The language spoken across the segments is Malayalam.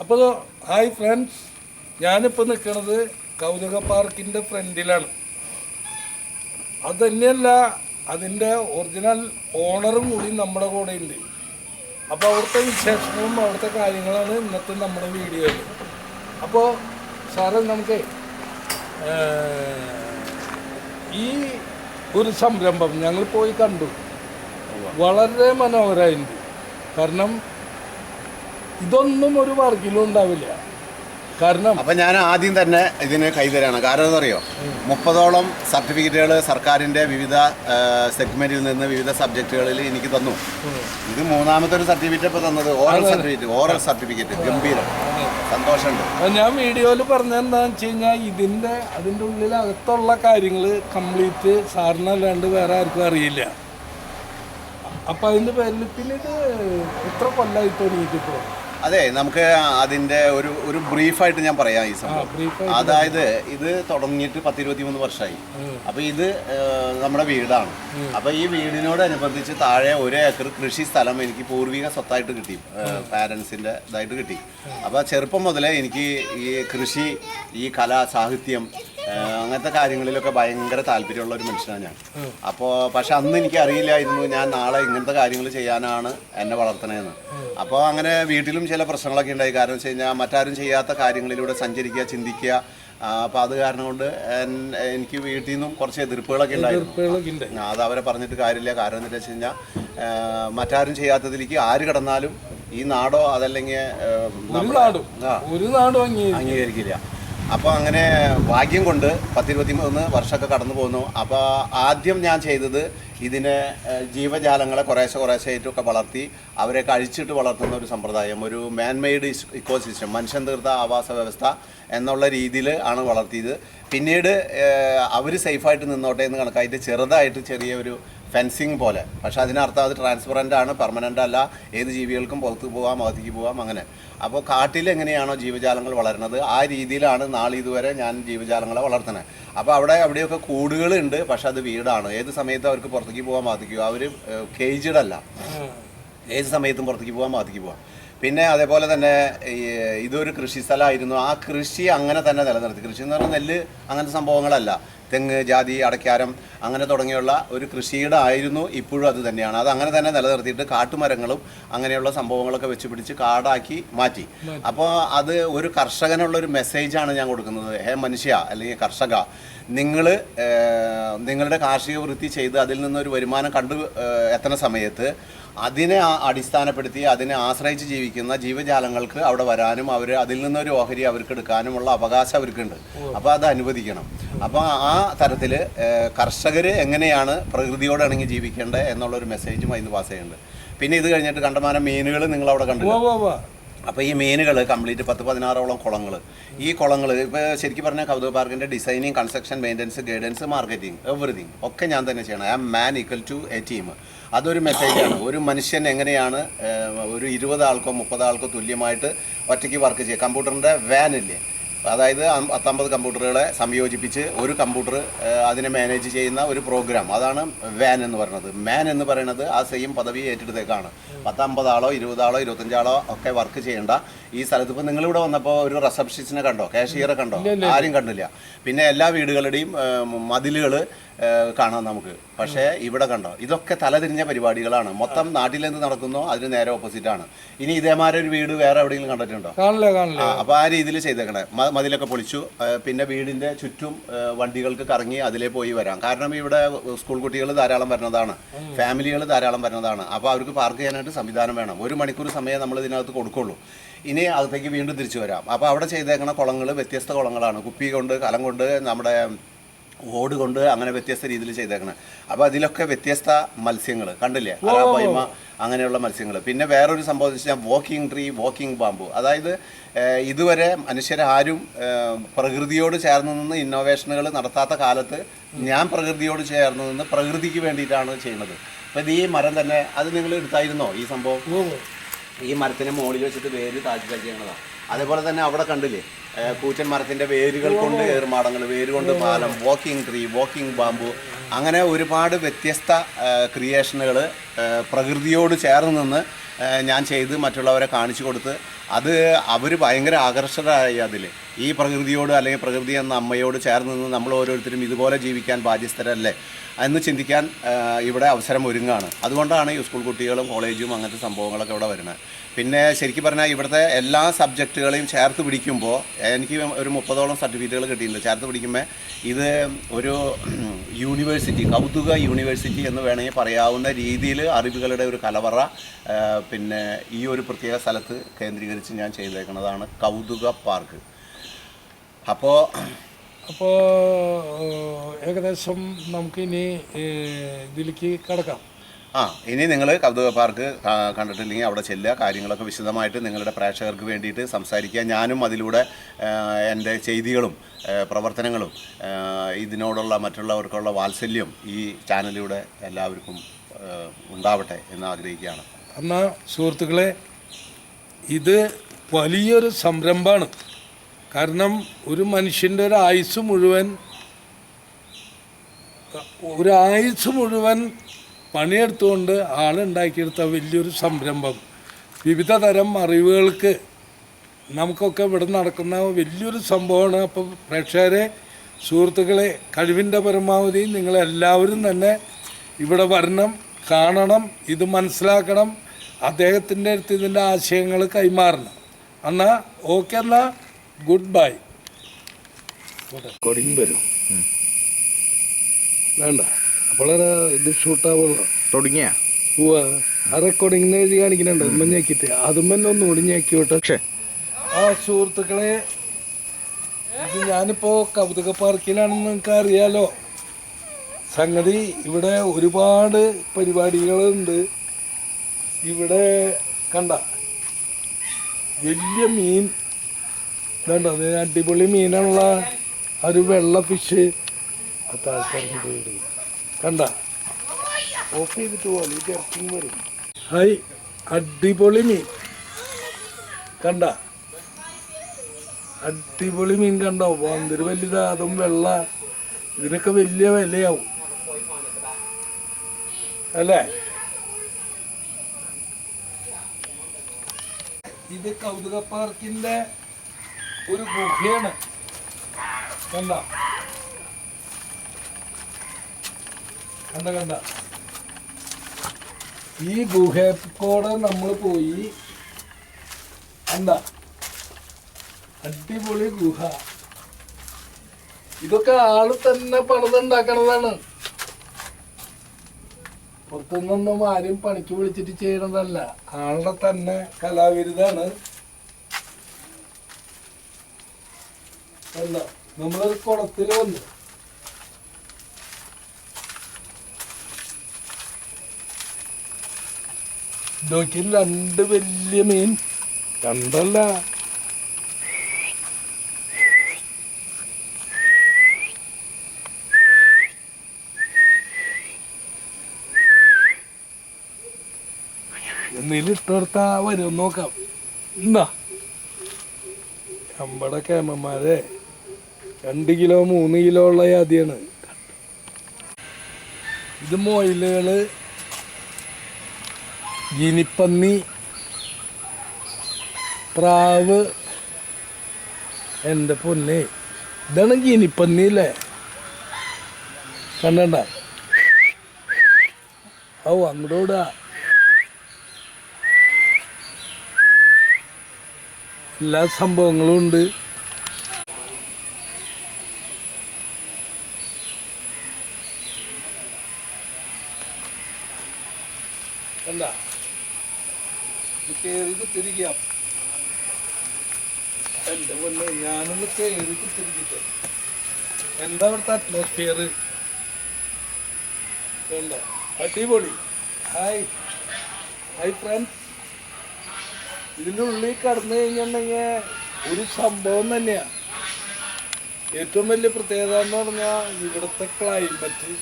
അപ്പോൾ ഹായ് ഫ്രണ്ട്സ്. ഞാനിപ്പോൾ നിൽക്കുന്നത് കൗതുക പാർക്കിന്റെ ഫ്രണ്ടിലാണ്. അത് തന്നെയല്ല അതിന്റെ ഒറിജിനൽ ഓണറും കൂടി നമ്മുടെ കൂടെ ഉണ്ട് അപ്പോൾ അവിടുത്തെ വിശേഷങ്ങളും അവിടുത്തെ കാര്യങ്ങളാണ് ഇന്നത്തെ നമ്മുടെ വീഡിയോയിൽ അപ്പോൾ സാറ് നമുക്ക് ഈ ഒരു സംരംഭം ഞങ്ങൾ പോയി കണ്ടു. വളരെ മനോഹരമായിട്ടുണ്ട്. കാരണം ഇതൊന്നും ഒരു വർക്കിലും ഉണ്ടാവില്ല. കാരണം അപ്പൊ ഞാൻ ആദ്യം തന്നെ ഇതിന് കൈതരാണ് കാരണം എന്താ അറിയോ മുപ്പതോളം സർട്ടിഫിക്കറ്റുകൾ സർക്കാരിന്റെ വിവിധ സെഗ്മെന്റിൽ നിന്ന് വിവിധ സബ്ജക്റ്റുകളിൽ എനിക്ക് തന്നു. ഇത് മൂന്നാമത്തെ ഒരു സർട്ടിഫിക്കറ്റ് ഇപ്പൊ തന്നത്. Oral certificate oral certificate. ഗംഭീരം. സന്തോഷമുണ്ട്. ഞാൻ വീഡിയോയിൽ പറഞ്ഞെന്താന്ന് വെച്ച് കഴിഞ്ഞാൽ ഇതിന്റെ അതിന്റെ ഉള്ളിൽ അകത്തുള്ള കാര്യങ്ങൾ കംപ്ലീറ്റ് സാറിനല്ലാണ്ട് വേറെ ആർക്കും അറിയില്ല. അപ്പം അതിന്റെ പേരിൽ പിന്നെ ഇത് എത്ര കൊല്ലമായി തുടങ്ങിയിട്ടിപ്പോൾ അതെ നമുക്ക് അതിന്റെ ഒരു ഒരു ബ്രീഫായിട്ട് ഞാൻ പറയാം ഈ സംഭവം. അതായത് ഇത് തുടങ്ങിയിട്ട് പത്തിരുപത്തി മൂന്ന് വർഷമായി അപ്പൊ ഇത് നമ്മുടെ വീടാണ്. അപ്പൊ ഈ വീടിനോടനുബന്ധിച്ച് താഴെ ഒരു ഏക്കർ കൃഷി സ്ഥലം എനിക്ക് പൂർവിക സ്വത്തായിട്ട് കിട്ടി. പാരൻസിന്റെ ഇതായിട്ട് കിട്ടി. അപ്പൊ ചെറുപ്പം മുതലേ എനിക്ക് ഈ കൃഷി ഈ കല സാഹിത്യം അങ്ങനത്തെ കാര്യങ്ങളിലൊക്കെ ഭയങ്കര താല്പര്യമുള്ള ഒരു മനുഷ്യനാണ് ഞാൻ. അപ്പോൾ പക്ഷെ അന്ന് എനിക്ക് അറിയില്ലായിരുന്നു ഞാൻ നാളെ ഇങ്ങനത്തെ കാര്യങ്ങൾ ചെയ്യാനാണ് എന്നെ വളർത്തണേന്ന്. അപ്പോൾ അങ്ങനെ വീട്ടിലും ചില പ്രശ്നങ്ങളൊക്കെ ഉണ്ടായി. കാരണം വെച്ച് കഴിഞ്ഞാൽ മറ്റാരും ചെയ്യാത്ത കാര്യങ്ങളിലൂടെ സഞ്ചരിക്കുക ചിന്തിക്കുക. അപ്പോൾ അത് കാരണം കൊണ്ട് എനിക്ക് വീട്ടിൽ നിന്നും കുറച്ച് എതിർപ്പുകളൊക്കെ ഉണ്ടായിരുന്നു. അത് അവരെ പറഞ്ഞിട്ട് കാര്യമില്ല. കാരണം എന്താ വെച്ച് കഴിഞ്ഞാൽ മറ്റാരും ചെയ്യാത്തതിലേക്ക് ആര് കടന്നാലും ഈ നാടോ അതല്ലെങ്കിൽ ഒരു നാടും. അംഗീകരിക്കില്ല. അപ്പോൾ അങ്ങനെ ഭാഗ്യം കൊണ്ട് പത്തിരുപത്തി മൂന്ന് വർഷമൊക്കെ കടന്നു പോന്നു. അപ്പോൾ ആദ്യം ഞാൻ ചെയ്തത് ഇതിനെ ജീവജാലങ്ങളെ കുറേശ്ശെ കുറേശ്ശെ ആയിട്ടൊക്കെ വളർത്തി അവരെ കഴിച്ചിട്ട് വളർത്തുന്ന ഒരു സമ്പ്രദായം ഒരു മാൻമെയ്ഡ് ഇക്കോസിസ്റ്റം ഇക്കോ സിസ്റ്റം മനുഷ്യൻ തീർത്ത ആവാസ വ്യവസ്ഥ എന്നുള്ള രീതിയിൽ ആണ് വളർത്തിയത്. പിന്നീട് അവർ സേഫായിട്ട് നിന്നോട്ടെ എന്ന് കണക്കായിട്ട് ചെറുതായിട്ട് ചെറിയ ഒരു ഫെൻസിങ് പോലെ. പക്ഷേ അതിനർത്ഥം അത് ട്രാൻസ്പെറന്റ് ആണ് പെർമനന്റ് അല്ല. ഏത് ജീവികൾക്കും പുറത്ത് പോകാം അകത്തേക്ക് പോകാം അങ്ങനെ. അപ്പോൾ കാട്ടിൽ എങ്ങനെയാണോ ജീവജാലങ്ങൾ വളരുന്നത്? ആ രീതിയിലാണ് നാളെ ഇതുവരെ ഞാൻ ജീവജാലങ്ങളെ വളർത്തുന്നത്. അപ്പോൾ അവിടെ അവിടെയൊക്കെ കൂടുകളുണ്ട് പക്ഷെ അത് വീടാണ്. ഏത് സമയത്തും അവർക്ക് പുറത്തേക്ക് പോകാൻ ബാധിക്കും. അവർ കേജ്ഡ് അല്ല. ഏത് സമയത്തും പുറത്തേക്ക് പോകാൻ ബാധിക്ക്. പോകാം പിന്നെ അതേപോലെ തന്നെ ഇതൊരു കൃഷി സ്ഥലമായിരുന്നു. ആ കൃഷി അങ്ങനെ തന്നെ നിലനിർത്തി. കൃഷി എന്ന് പറഞ്ഞാൽ നെല്ല് അങ്ങനത്തെ സംഭവങ്ങളല്ല. തെങ്ങ് ജാതി അടയ്ക്കാരം അങ്ങനെ തുടങ്ങിയുള്ള ഒരു കൃഷിയുടെ ആയിരുന്നു ഇപ്പോഴും അത് തന്നെയാണ്. അത് അങ്ങനെ തന്നെ നിലനിർത്തിയിട്ട് കാട്ടുമരങ്ങളും അങ്ങനെയുള്ള സംഭവങ്ങളൊക്കെ വെച്ച് പിടിച്ച് കാടാക്കി മാറ്റി. അപ്പോൾ അത് ഒരു കർഷകനുള്ള ഒരു മെസ്സേജാണ് ഞാൻ കൊടുക്കുന്നത്. ഹേ മനുഷ്യ അല്ലെങ്കിൽ കർഷക നിങ്ങൾ നിങ്ങളുടെ കാർഷിക വൃത്തി ചെയ്ത് അതിൽ നിന്നൊരു വരുമാനം കണ്ടു എത്തുന്ന സമയത്ത് അതിനെ അടിസ്ഥാനപ്പെടുത്തി അതിനെ ആശ്രയിച്ച് ജീവിക്കുന്ന ജീവജാലങ്ങൾക്ക് അവിടെ വരാനും അവർ അതിൽ നിന്നൊരു ഓഹരി അവർക്ക് എടുക്കാനുമുള്ള അവകാശം അവർക്കുണ്ട്. അപ്പോൾ അത് അനുവദിക്കണം. അപ്പോൾ ആ തരത്തിൽ കർഷകർ എങ്ങനെയാണ് പ്രകൃതിയോട് ഇണങ്ങി ജീവിക്കേണ്ടത് എന്നുള്ളൊരു മെസ്സേജും അതിന് പാസ് ചെയ്യുന്നുണ്ട്. പിന്നെ ഇത് കഴിഞ്ഞിട്ട് കണ്ടമാനം മീനുകൾ നിങ്ങൾ അവിടെ കണ്ടു അപ്പോൾ ഈ മീനുകൾ കംപ്ലീറ്റ് പത്ത് പതിനാറോളം കുളങ്ങൾ ഈ കുളങ്ങൾ ഇപ്പോൾ ശരിക്കും പറഞ്ഞാൽ കൗതുക പാർക്കിന്റെ designing construction maintenance guidance marketing everything ഒക്കെ ഞാൻ തന്നെ ചെയ്യണം. I am man equal to a team. അതൊരു മെസ്സേജാണ്. ഒരു മനുഷ്യൻ എങ്ങനെയാണ് ഒരു ഇരുപത് ആൾക്കോ മുപ്പത് ആൾക്കോ തുല്യമായിട്ട് ഒറ്റയ്ക്ക് വർക്ക് ചെയ്യുക കമ്പ്യൂട്ടറിന്റെ വാൻ ഇല്ലേ? അതായത് പത്തമ്പത് കമ്പ്യൂട്ടറുകളെ സംയോജിപ്പിച്ച് ഒരു കമ്പ്യൂട്ടർ അതിനെ മാനേജ് ചെയ്യുന്ന ഒരു പ്രോഗ്രാം. അതാണ് വാൻ എന്ന് പറയുന്നത്. മാൻ എന്ന് പറയുന്നത് ആ സെയിം പദവി ഏറ്റെടുത്തേക്കാണ്. പത്തൊമ്പതാളോ ഇരുപതാളോ ഇരുപത്തഞ്ചാളോ ഒക്കെ വർക്ക് ചെയ്യേണ്ട ഈ സ്ഥലത്ത് ഇപ്പോൾ നിങ്ങളിവിടെ വന്നപ്പോൾ ഒരു റിസപ്ഷനിസ്റ്റിനെ കണ്ടോ? കാഷ്യറെ കണ്ടോ? ആരും കണ്ടില്ല. പിന്നെ എല്ലാ വീടുകളുടെയും മതിലുകൾ കാണാം നമുക്ക്. പക്ഷേ ഇവിടെ കണ്ടോ? ഇതൊക്കെ തലതിരിഞ്ഞ പരിപാടികളാണ്. മൊത്തം നാട്ടിൽ എന്ത് നടക്കുന്നോ അതിന് നേരെ ഓപ്പോസിറ്റ് ആണ്. ഇനി ഇതേമാരെ ഒരു വീട് വേറെ എവിടെയെങ്കിലും കണ്ടിട്ടുണ്ടോ? അപ്പൊ ആ രീതിയിൽ ചെയ്തേക്കണേ. മതിലൊക്കെ പൊളിച്ചു. പിന്നെ വീടിന്റെ ചുറ്റും വണ്ടികൾക്ക് കറങ്ങി അതിലേ പോയി വരാം. കാരണം ഇവിടെ സ്കൂൾ കുട്ടികൾ ധാരാളം വരുന്നതാണ്. ഫാമിലികൾ ധാരാളം വരുന്നതാണ്. അപ്പോൾ അവർക്ക് പാർക്ക് ചെയ്യാനായിട്ട് സംവിധാനം വേണം. ഒരു മണിക്കൂർ സമയം നമ്മൾ ഇതിനകത്ത് കൊടുക്കുള്ളൂ. ഇനി അകത്തേക്ക് വീണ്ടും തിരിച്ചു വരാം. അപ്പോൾ അവിടെ ചെയ്തേക്കുന്ന കുളങ്ങൾ വ്യത്യസ്ത കുളങ്ങളാണ്. കുപ്പി കൊണ്ട് കലം കൊണ്ട് നമ്മുടെ ഓട് കൊണ്ട് അങ്ങനെ വ്യത്യസ്ത രീതിയിൽ ചെയ്തേക്കണേ. അപ്പോൾ അതിലൊക്കെ വ്യത്യസ്ത മത്സ്യങ്ങൾ കണ്ടില്ലേ? അലാബൈമ അങ്ങനെയുള്ള മത്സ്യങ്ങൾ പിന്നെ വേറൊരു സംഭവം എന്ന് വെച്ചാൽ വാക്കിംഗ് ട്രീ വാക്കിംഗ് ബാമ്പു അതായത് ഇതുവരെ മനുഷ്യരാരും ആരും പ്രകൃതിയോട് ചേർന്ന് നിന്ന് ഇന്നോവേഷനുകൾ നടത്താത്ത കാലത്ത് ഞാൻ പ്രകൃതിയോട് ചേർന്ന് നിന്ന് പ്രകൃതിക്ക് വേണ്ടിയിട്ടാണ് ചെയ്യുന്നത്. അപ്പോൾ ഇത് ഈ മരം തന്നെ അത് നിങ്ങൾ എടുത്തായിരുന്നോ ഈ സംഭവം? ഈ മരത്തിന് മുകളിൽ വെച്ചിട്ട് വേര് താഴ്ച ചെയ്യണതാണ് അതേപോലെ തന്നെ അവിടെ കണ്ടില്ലേ കൂച്ചൻ മരത്തിന്റെ വേരുകൾ കൊണ്ട് ഏർമാടങ്ങൾ വേര് കൊണ്ട് പാലം വാക്കിംഗ് ട്രീ വാക്കിംഗ് ബാമ്പു അങ്ങനെ ഒരുപാട് വ്യത്യസ്ത ക്രിയേഷനുകൾ പ്രകൃതിയോട് ചേർന്ന് നിന്ന് ഞാൻ ചെയ്ത് മറ്റുള്ളവരെ കാണിച്ചു കൊടുത്ത് അത് അവർ ഭയങ്കര ആകർഷകരായി അതിൽ ഈ പ്രകൃതിയോട് അല്ലെങ്കിൽ പ്രകൃതി എന്ന അമ്മയോട് ചേർന്ന് നിന്ന് നമ്മൾ ഓരോരുത്തരും ഇതുപോലെ ജീവിക്കാൻ ബാധ്യസ്ഥരല്ലേ എന്ന് ചിന്തിക്കാൻ ഇവിടെ അവസരം ഒരുങ്ങാണ്. അതുകൊണ്ടാണ് ഈ സ്കൂൾ കുട്ടികളും കോളേജും അങ്ങനത്തെ സംഭവങ്ങളൊക്കെ ഇവിടെ വരുന്നത്. പിന്നെ ശരിക്കും പറഞ്ഞാൽ ഇവിടുത്തെ എല്ലാ സബ്ജക്റ്റുകളെയും ചേർത്ത് പിടിക്കുമ്പോൾ എനിക്ക് ഒരു മുപ്പതോളം സർട്ടിഫിക്കറ്റുകൾ കിട്ടിയിട്ടുണ്ട്. ചേർത്ത് പിടിക്കുമ്പോൾ ഇത് ഒരു യൂണിവേഴ്സിറ്റി കൗതുക യൂണിവേഴ്സിറ്റി എന്ന് വേണമെങ്കിൽ പറയാവുന്ന രീതിയിൽ അറിവുകളുടെ ഒരു കലവറ പിന്നെ ഈ ഒരു പ്രത്യേക സ്ഥലത്ത് കേന്ദ്രീകരിച്ച് ഞാൻ ചെയ്തേക്കുന്നതാണ് കൗതുക പാർക്ക്. അപ്പോൾ അപ്പോൾ ഏകദേശം നമുക്കിനി ഇതിലേക്ക് കിടക്കാം. ആ ഇനി നിങ്ങൾ കൗതുക പാർക്ക് കണ്ടിട്ടില്ലെങ്കിൽ അവിടെ ചെല്ലുക. കാര്യങ്ങളൊക്കെ വിശദമായിട്ട് നിങ്ങളുടെ പ്രേക്ഷകർക്ക് വേണ്ടിയിട്ട് സംസാരിക്കുക. ഞാനും അതിലൂടെ എന്റെ ചെയ്തികളും പ്രവർത്തനങ്ങളും ഇതിനോടുള്ള മറ്റുള്ളവർക്കുള്ള വാത്സല്യം ഈ ചാനലിലൂടെ എല്ലാവർക്കും ഉണ്ടാവട്ടെ എന്ന് ആഗ്രഹിക്കുകയാണ്. എന്നാൽ സുഹൃത്തുക്കളെ ഇത് വലിയൊരു സംരംഭമാണ്. കാരണം ഒരു മനുഷ്യന്റെ ഒരു ആയുസ് മുഴുവൻ ഒരു ആയുസ് മുഴുവൻ പണിയെടുത്തുകൊണ്ട് ആളുണ്ടാക്കിയെടുത്ത വലിയൊരു സംരംഭം. വിവിധ തരം അറിവുകൾക്ക് നമുക്കൊക്കെ ഇവിടെ നടക്കുന്ന വലിയൊരു സംഭവമാണ്. അപ്പോൾ പ്രേക്ഷകരെ സുഹൃത്തുക്കളെ കഴിവിന്റെ പരമാവധി നിങ്ങളെല്ലാവരും തന്നെ ഇവിടെ വരണം കാണണം ഇത് മനസ്സിലാക്കണം അദ്ദേഹത്തിന്റെ അടുത്ത് ഇതിന്റെ ആശയങ്ങൾ കൈമാറണം. എന്നാൽ ഓക്കെ എന്നാൽ ഗുഡ് ബൈ റെക്കോർഡിങ് വരും. വേണ്ട. അപ്പോൾ ഇത് ഷൂട്ടാവുള്ളൂ. തുടങ്ങിയ? പോവാ ആ റെക്കോർഡിങ്ങിന് എഴുതി കാണിക്കുന്നുണ്ട്. ഉമ്മ ഞെക്കിട്ട് അതും തന്നെ ഒന്നുകൂടി ഞെക്കി വിട്ടെ പക്ഷേ. ആ സുഹൃത്തുക്കളെ ഇത് ഞാനിപ്പോ കൗതുക പാർക്കിലാണെന്ന് നിങ്ങൾക്ക് അറിയാലോ. സംഗതി ഇവിടെ ഒരുപാട് പരിപാടികളുണ്ട്. ഇവിടെ കണ്ട വലിയ മീൻ ഇതുണ്ട്? അത് അടിപൊളി മീനുള്ള ഒരു വെള്ള ഫിഷ് കണ്ട? ഓഫ് ചെയ്തിട്ട് പോലെ വരും. ഹൈ അടിപൊളി മീൻ. കണ്ട? അടിപൊളി മീൻ കണ്ടോ. എന്തൊരു വലുതാ. അതും വെള്ള. ഇതിനൊക്കെ വലിയ വിലയാവും. അല്ലേ? ഇത് കൗതുക പാർക്കിന്റെ ഒരു ഗുഹയാണ്. കണ്ട? കണ്ട കണ്ട? ഈ ഗുഹക്കോടെ നമ്മൾ പോയി. എന്താ അടിപൊളി ഗുഹ. ഇതൊക്കെ ആൾ തന്നെ പണിതുണ്ടാക്കണതാണ് പുറത്തുനിന്നൊന്നും ആരും പണിക്ക് വിളിച്ചിട്ട് ചെയ്യണതല്ല. ആളുടെ തന്നെ കലാവിരുതാണ്. അല്ല നമ്മളൊരു കുളത്തിൽ വന്നു. രണ്ട് വലിയ മീൻ. രണ്ടല്ല. എന്തെങ്കിലും ഇട്ടെടുത്താ വരും നോക്കാം. എന്താ നമ്മുടെ കേമന്മാരെ. രണ്ട് കിലോ മൂന്ന് കിലോ ഉള്ള ജാതിയാണ്. ഇത് മൊയിലുകൾ ഗിനിപ്പന്നി പ്രാവ് എന്റെ പൊന്നെ. ഇതാണ് ഗിനിപ്പന്നി അല്ലേ? കണ്ടണ്ട? ഓ അങ്ങോട്ടാ എല്ലാ സംഭവങ്ങളും ഉണ്ട് എന്താ കയറി കുത്തിരിക്കാം എന്റെ പൊന്നെ ഞാനൊന്ന് കയറി കുത്തിരിക്കട്ടെ എന്താ അവിടുത്തെ അറ്റ്മോസ്ഫിയർ അടിപൊളി. ഹായ് ഹായ് ഫ്രണ്ട്സ് ഇതിന്റെ ഉള്ളിൽ കടന്നു കഴിഞ്ഞിട്ടുണ്ടെങ്കിൽ ഒരു സംഭവം തന്നെയാണ് ഏറ്റവും വലിയ പ്രത്യേകത എന്ന് പറഞ്ഞാൽ ഇവിടുത്തെ ക്ലൈമറ്റ്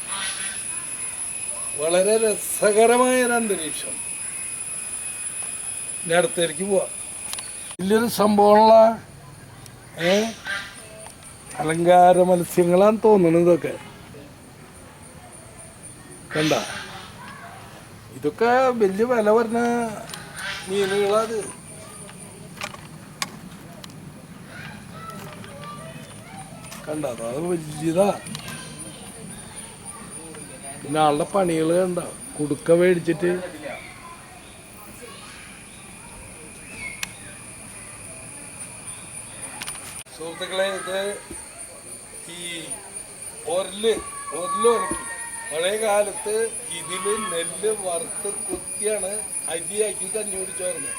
വളരെ രസകരമായ ഒരു അന്തരീക്ഷം. ഇനി അടുത്തേക്ക് പോവാം. വലിയൊരു സംഭവമുള്ള അലങ്കാര മത്സ്യങ്ങളാന്ന് തോന്നുന്നു ഇതൊക്കെ. കണ്ട? ഇതൊക്കെ വലിയ വില പറഞ്ഞ മീനുകളത് കണ്ട? അത് വലിയതാ. പിന്നെ ആളുടെ പണികൾ കണ്ട? കുടുക്ക മേടിച്ചിട്ട്. സുഹൃത്തുക്കളെ ഇത് ഒരൽ ഉറക്കി പഴയ കാലത്ത് ഇതിൽ നെല്ല് വറുത്ത് കുത്തിയാണ് അരിയാക്കി കഞ്ഞി കുടിച്ചോർന്നത്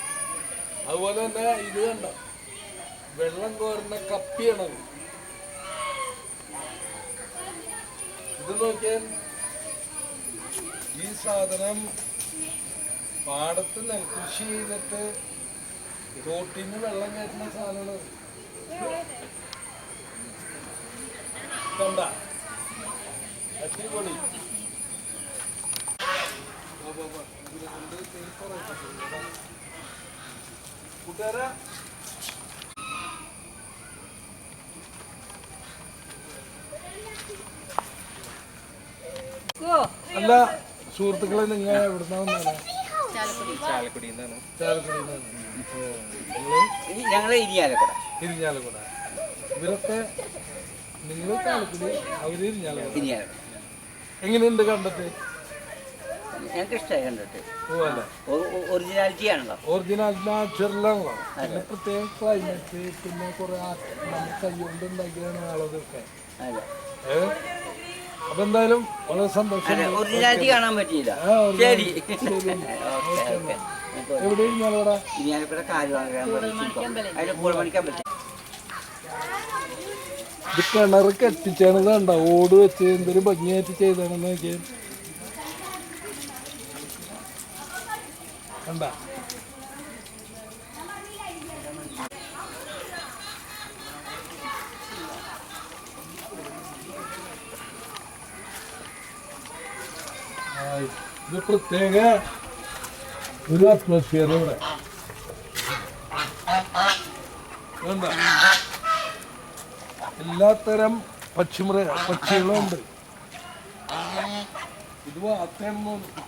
അതുപോലെ തന്നെ ഇത് കണ്ട? വെള്ളം കോരുന്ന കപ്പിയാണത്. ഇത് നോക്കിയാൽ ഈ സാധനം പാടത്ത് നെൽകൃഷി ചെയ്തിട്ട് തോട്ടിന്ന് വെള്ളം കയറ്റുന്ന സാധനമാണ്. കണ്ട അടിപൊളി വാ, വാ, വാ. ഇതിനെ കൊണ്ട് തീർത്ത് പറയിപ്പിച്ചു. വാ. കൂട്ടുകാരാ അല്ല സുഹൃത്തുക്കളെ നിങ്ങൾ എവിടുന്നാ ചാലക്കുടി ഞങ്ങളെ ഇരിഞ്ഞാലക്കുട ഇവരൊക്കെ നിങ്ങൾ ചാലക്കുടി അവർ ഇരിഞ്ഞാലക്കുട എങ്ങനെയുണ്ട് കണ്ടത്തെ ഞങ്ങൾക്ക് ഇഷ്ടമായി കണ്ടിട്ട്. പോവല്ലേ? ഒറിജിനാലിറ്റി ആണല്ലോ. ഒറിജിനൽ നാച്ചുറലാണല്ലോ പിന്നെ പ്രത്യേക ക്ലൈമറ്റ് പിന്നെ കുറെ നമ്മൾ കൈകൊണ്ട് ഉണ്ടാക്കിയാണ് ആളതൊക്കെ അപ്പൊ എന്തായാലും വളരെ സന്തോഷം. ഒറിജിനാലിറ്റി കാണാൻ പറ്റിയില്ല. ശരി. ശരി. Okay okay. എവിടെ ഇരിഞ്ഞാലക്കുട ഇരിയാലക്കുട കാൽ വാങ്ങാൻ അതിന് കൂടെ മണിക്കാൻ പറ്റും ഇത് കിണർ കെട്ടിച്ചാണ് കണ്ട? ഓട് വെച്ച് എന്തൊരു ഭംഗിയായിട്ട് ചെയ്താണെന്ന് നോക്കിയാൽ കണ്ട. ഇത് പ്രത്യേക ഒരു അറ്റ്മോസ്ഫിയർ ഇവിടെ. കണ്ട? എല്ലാത്തരം പക്ഷിമൃ പക്ഷികളും ഉണ്ട് ഇത് തോന്നുന്നു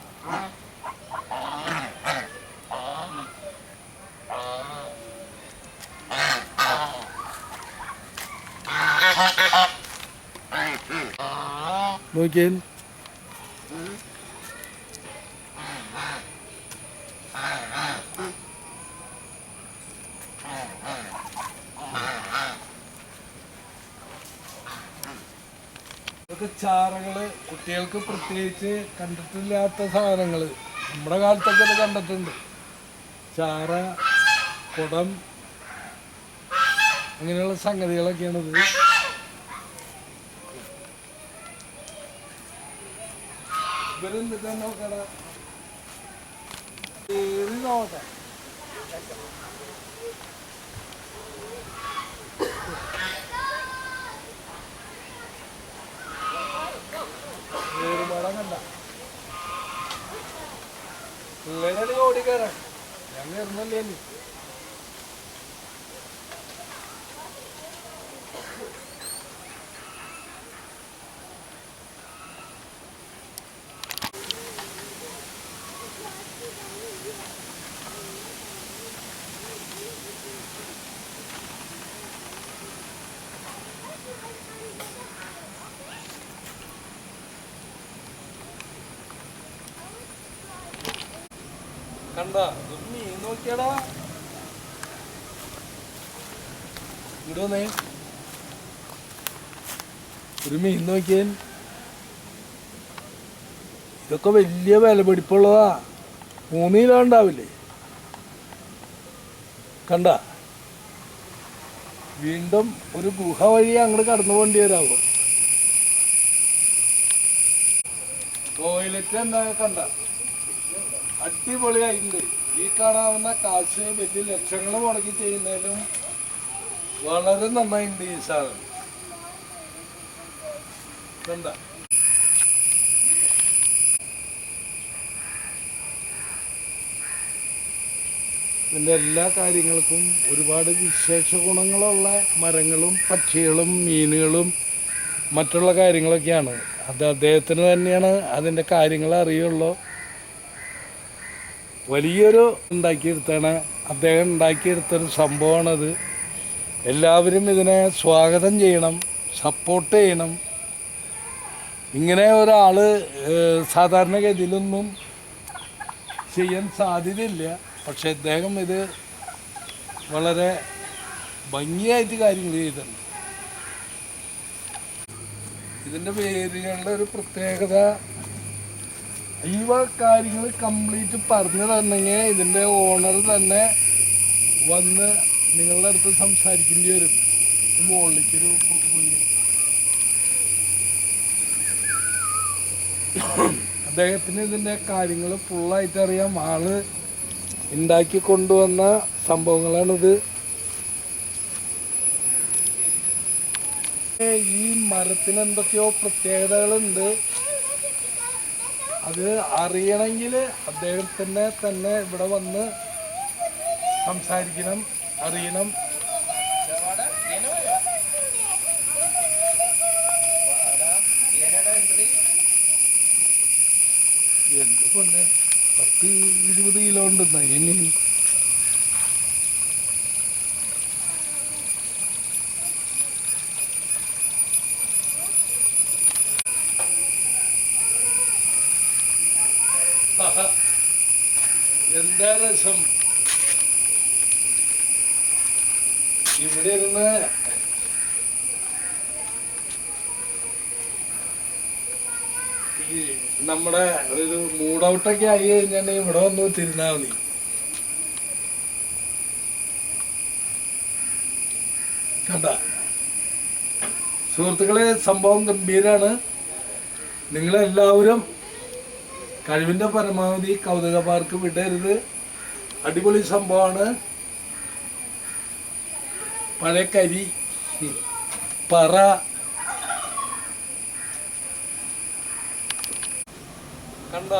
നോക്കിയാൽ ചാറകൾ കുട്ടികൾക്ക് പ്രത്യേകിച്ച് കണ്ടിട്ടില്ലാത്ത സാധനങ്ങൾ നമ്മുടെ കാലത്തൊക്കെ ഇത് കണ്ടിട്ടുണ്ട്. ചാറ കുടം അങ്ങനെയുള്ള സംഗതികളൊക്കെയാണിത് ഇവരെന്തിട്ടാ നോക്കട ഏറി നോക്കാം ഏറുമാടം കണ്ട പിള്ളേരാണ് ഓടിക്കാരാ ഞാൻ കയറുന്നല്ലേ ഇതൊക്കെ വലിയ വില പിടിപ്പുള്ളതാ. മൂന്ന് ഉണ്ടാവില്ലേ കണ്ട? വീണ്ടും ഒരു ഗുഹ വഴി അങ്ങോട്ട് കടന്നു പോകേണ്ടി വരാവോ? ടോയ്ലറ്റ് എന്താ കണ്ട? അടിപൊളിയായിട്ടുണ്ട്. ഈ കാണാവുന്ന കാശ് വലിയ ലക്ഷങ്ങൾ മുടക്കി ചെയ്യുന്നതിലും വളരെ നന്നായിട്ടുണ്ട് ഈ സാധനം. കണ്ട ഇതിന്റെ എല്ലാ കാര്യങ്ങൾക്കും ഒരുപാട് വിശേഷ ഗുണങ്ങളുള്ള മരങ്ങളും പക്ഷികളും മീനുകളും മറ്റുള്ള കാര്യങ്ങളൊക്കെയാണ്. അത് അദ്ദേഹത്തിന് തന്നെയാണ് അതിന്റെ കാര്യങ്ങൾ അറിയുള്ളൂ. വലിയൊരു ഉണ്ടാക്കിയെടുത്താണ്. അദ്ദേഹം ഉണ്ടാക്കിയെടുത്തൊരു സംഭവമാണത്. എല്ലാവരും ഇതിനെ സ്വാഗതം ചെയ്യണം സപ്പോർട്ട് ചെയ്യണം. ഇങ്ങനെ ഒരാൾ സാധാരണഗതിയിലൊന്നും ചെയ്യാൻ സാധ്യതയില്ല. പക്ഷേ അദ്ദേഹം ഇത് വളരെ ഭംഗിയായിട്ട് കാര്യങ്ങൾ ചെയ്തിട്ടുണ്ട്. ഇതിന്റെ പേരുകളുടെ ഒരു പ്രത്യേകത ഈ കാര്യങ്ങൾ കംപ്ലീറ്റ് പറഞ്ഞു തന്നെങ്കിൽ ഇതിന്റെ ഓണർ തന്നെ വന്ന് നിങ്ങളുടെ അടുത്ത് സംസാരിക്കേണ്ടി വരും. മുകളിലേക്കൊരു പുള്ളി അദ്ദേഹത്തിന് ഇതിന്റെ കാര്യങ്ങൾ ഫുള്ളായിട്ട് അറിയാം. ആൾ ഉണ്ടാക്കി കൊണ്ടുവന്ന സംഭവങ്ങളാണിത്. ഈ മരത്തിന് എന്തൊക്കെയോ പ്രത്യേകതകളുണ്ട്. അത് അറിയണമെങ്കിൽ അദ്ദേഹത്തിനെ തന്നെ ഇവിടെ വന്ന് സംസാരിക്കണം അറിയണം. എന്ത് പത്ത് ഇരുപത് കിലോ ഉണ്ടെന്നാ? ഇനി എന്താ രസം ഇവിടെ ഇരുന്ന് നമ്മുടെ ഒരു മൂഡ് ആയി കഴിഞ്ഞാൽ ഇവിടെ വന്നു തിരുന്നാ മതി കണ്ട? സുഹൃത്തുക്കളെ സംഭവം ഗംഭീരാണ്. നിങ്ങളെല്ലാവരും കഴിവിന്റെ പരമാവധി കൗതുക പാർക്ക് വിടരുത് അടിപൊളി സംഭവമാണ്. പഴക്കരി കരി പറ. കണ്ട?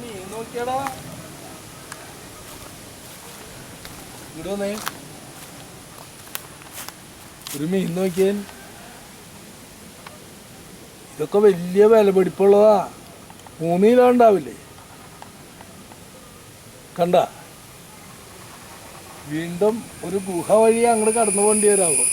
നീ നോക്കിയടാ. ഇവിടുന്നേ ഒരു മീൻ നോക്കിയാൻ ഇതൊക്കെ വലിയ വില പിടിപ്പുള്ളതാ. മൂന്ന് കണ്ടാ കണ്ട? വീണ്ടും ഒരു ഗുഹ വഴി അങ്ങോട്ട് കടന്നു പോകേണ്ടി വരാവോ.